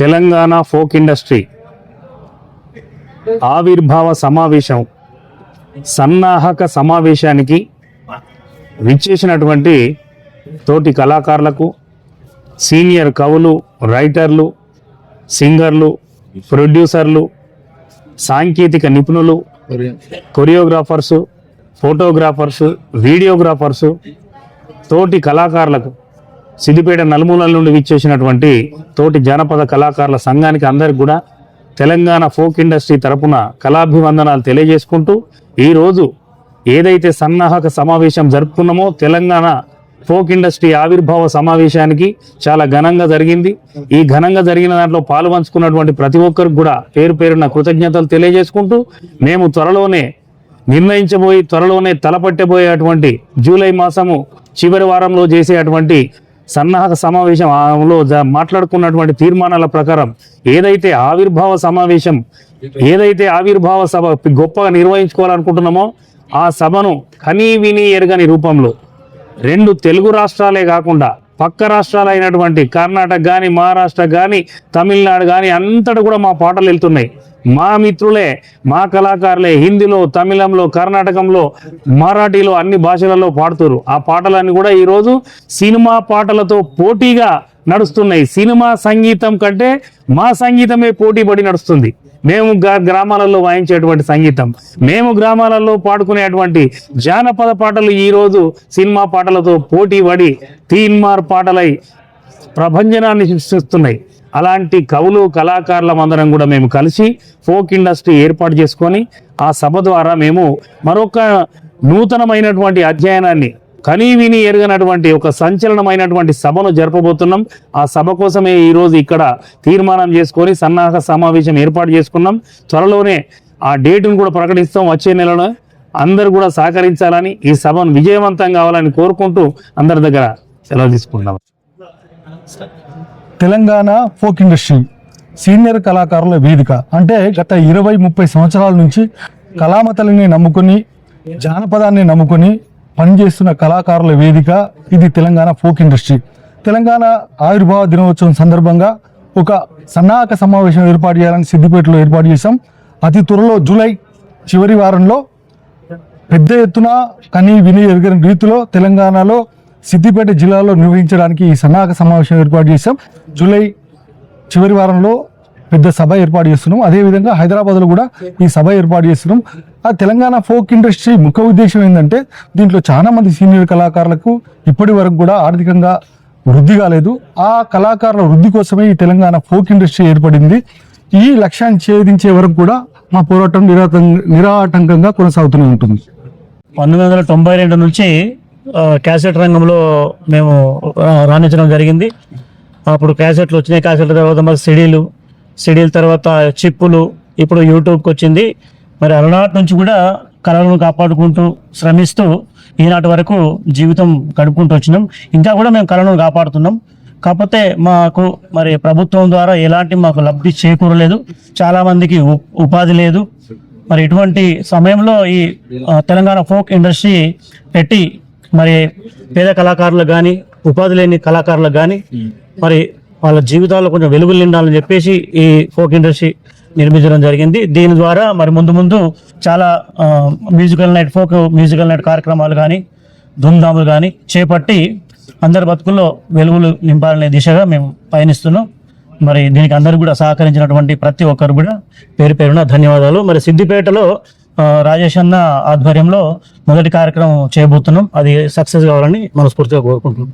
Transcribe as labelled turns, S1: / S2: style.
S1: Telangana folk industry ఆవిర్భావ సమావేశం సన్నాహక సమావేశానికి విచ్చేసినటువంటి తోటి కళాకారులకు సీనియర్ కవులు రైటర్లు సింగర్లు ప్రొడ్యూసర్లు సాంకేతిక నిపుణులు కొరియోగ్రాఫర్సు ఫోటోగ్రాఫర్సు వీడియోగ్రాఫర్సు తోటి కళాకారులకు సిద్దిపేట నలుమూలల నుండి విచ్చేసినటువంటి తోటి జానపద కళాకారుల సంఘానికి అందరికి కూడా తెలంగాణ ఫోక్ ఇండస్ట్రీ తరపున కళాభివందనాలు తెలియజేసుకుంటూ ఈరోజు ఏదైతే సన్నాహక సమావేశం జరుపుకున్నామో తెలంగాణ ఫోక్ ఇండస్ట్రీ ఆవిర్భావ సమావేశానికి చాలా ఘనంగా జరిగింది. ఈ ఘనంగా జరిగిన దాంట్లో పాల్పంచుకున్నటువంటి ప్రతి ఒక్కరికి కూడా పేరు పేరున కృతజ్ఞతలు తెలియజేసుకుంటూ మేము త్వరలోనే నిర్ణయించబోయి త్వరలోనే తలపట్టబోయేటువంటి జూలై మాసము చివరి వారంలో చేసేటువంటి సన్నాహక సమావేశంలో జ- మాట్లాడుకున్నటువంటి తీర్మానాల ప్రకారం ఏదైతే ఆవిర్భావ సమావేశం ఏదైతే ఆవిర్భావ సభ గొప్పగా నిర్వహించుకోవాలనుకుంటున్నామో ఆ సభను కనీ విని ఎరగని రూపంలో రెండు తెలుగు రాష్ట్రాలే కాకుండా పక్క రాష్ట్రాలు అయినటువంటి కర్ణాటక కానీ మహారాష్ట్ర కానీ తమిళనాడు కానీ అంతటా కూడా మా పాటలు వెళ్తున్నాయి. మా మిత్రులే మా కళాకారులే హిందీలో తమిళంలో కర్ణాటకంలో మరాఠీలో అన్ని భాషలలో పాడుతారు. ఆ పాటలన్నీ కూడా ఈరోజు సినిమా పాటలతో పోటీగా నడుస్తున్నాయి. సినిమా సంగీతం కంటే మా సంగీతమే పోటీ పడి నడుస్తుంది. మేము గ్రామాలలో వాయించేటువంటి సంగీతం. మేము గ్రామాలలో పాడుకునేటువంటి జానపద పాటలు ఈరోజు సినిమా పాటలతో పోటీ పడి తీన్మార్ పాటలై ప్రభంజనాన్ని సృష్టిస్తున్నాయి. అలాంటి కవులు కళాకారులం అందరం కూడా మేము కలిసి ఫోక్ ఇండస్ట్రీ ఏర్పాటు చేసుకొని ఆ సభ ద్వారా మేము మరొక నూతనమైనటువంటి అధ్యయనాన్ని కనీ విని ఎరగనటువంటి ఒక సంచలనమైనటువంటి సభను జరపబోతున్నాం. ఆ సభ కోసమే ఈరోజు ఇక్కడ తీర్మానం చేసుకొని సన్నాహక సమావేశం ఏర్పాటు చేసుకున్నాం. త్వరలోనే ఆ డేటును కూడా ప్రకటిస్తాం వచ్చే నెలలో. అందరూ కూడా సహకరించాలని ఈ సభను విజయవంతం కావాలని కోరుకుంటూ అందరి దగ్గర సెలవు తీసుకుంటాం
S2: తెలంగాణ ఫోక్ ఇండస్ట్రీ సీనియర్ కళాకారుల వేదిక. అంటే గత ఇరవై ముప్పై సంవత్సరాల నుంచి కళామతలని నమ్ముకుని జానపదాన్ని నమ్ముకుని పనిచేస్తున్న కళాకారుల వేదిక ఇది తెలంగాణ ఫోక్ ఇండస్ట్రీ. తెలంగాణ ఆవిర్భావ దినోత్సవం సందర్భంగా ఒక సన్నాహక సమావేశం ఏర్పాటు చేయాలని సిద్దిపేటలో ఏర్పాటు చేశాం. అతి త్వరలో జూలై చివరి వారంలో పెద్ద ఎత్తున కనీ విని ఎరగని రీతిలో తెలంగాణలో సిద్దిపేట జిల్లాలో నిర్వహించడానికి ఈ సన్నాహక సమావేశం ఏర్పాటు చేశాం. జూలై చివరి వారంలో పెద్ద సభ ఏర్పాటు చేస్తున్నాం. అదేవిధంగా హైదరాబాద్లో కూడా ఈ సభ ఏర్పాటు చేస్తున్నాం. ఆ తెలంగాణ ఫోక్ ఇండస్ట్రీ ముఖ్య ఉద్దేశం ఏంటంటే దీంట్లో చాలా మంది సీనియర్ కళాకారులకు ఇప్పటి వరకు కూడా ఆర్థికంగా వృద్ధి కాలేదు. ఆ కళాకారుల వృద్ధి కోసమే ఈ తెలంగాణ ఫోక్ ఇండస్ట్రీ ఏర్పడింది. ఈ లక్ష్యాన్ని ఛేదించే వరకు కూడా మా పోరాటం నిరాటం నిరాటంకంగా కొనసాగుతూనే ఉంటుంది.
S3: పంతొమ్మిది వందల తొంభై రెండు నుంచి క్యాసెట్ రంగంలో మేము రాణించడం జరిగింది. అప్పుడు క్యాసెట్లు వచ్చినాయి. క్యాసెట్ల తర్వాత మరి సిడీలు సిడీల తర్వాత చిప్పులు ఇప్పుడు యూట్యూబ్కి వచ్చింది. మరి అలనాటి నుంచి కూడా కళలను కాపాడుకుంటూ శ్రమిస్తూ ఈనాటి వరకు జీవితం గడుపుకుంటూ వచ్చినాం. ఇంకా కూడా మేము కళలను కాపాడుతున్నాం. కాకపోతే మాకు మరి ప్రభుత్వం ద్వారా ఎలాంటి మాకు లబ్ధి చేకూరలేదు. చాలా మందికి ఉ- ఉపాధి లేదు. మరి ఇటువంటి సమయంలో ఈ తెలంగాణ ఫోక్ ఇండస్ట్రీ పెట్టి మరి పేద కళాకారులకు కానీ ఉపాధి లేని కళాకారులకు కానీ మరి వాళ్ళ జీవితాల్లో కొంచెం వెలుగులు నిండాలని చెప్పేసి ఈ ఫోక్ ఇండస్ట్రీ నిర్మించడం జరిగింది. దీని ద్వారా మరి ముందు ముందు చాలా musical night folk musical night కార్యక్రమాలు కానీ ధూమ్ధాములు కానీ చేపట్టి అందరి బతుకుల్లో వెలుగులు నింపాలనే దిశగా మేము పయనిస్తున్నాం. మరి దీనికి అందరూ కూడా సహకరించినటువంటి ప్రతి ఒక్కరు కూడా పేరు పేరున ధన్యవాదాలు. మరి సిద్దిపేటలో రాజేష్ అన్న ఆధ్వర్యంలో మొదటి కార్యక్రమం చేయబోతున్నాం అది సక్సెస్ కావాలని మనస్ఫూర్తిగా కోరుకుంటున్నాం.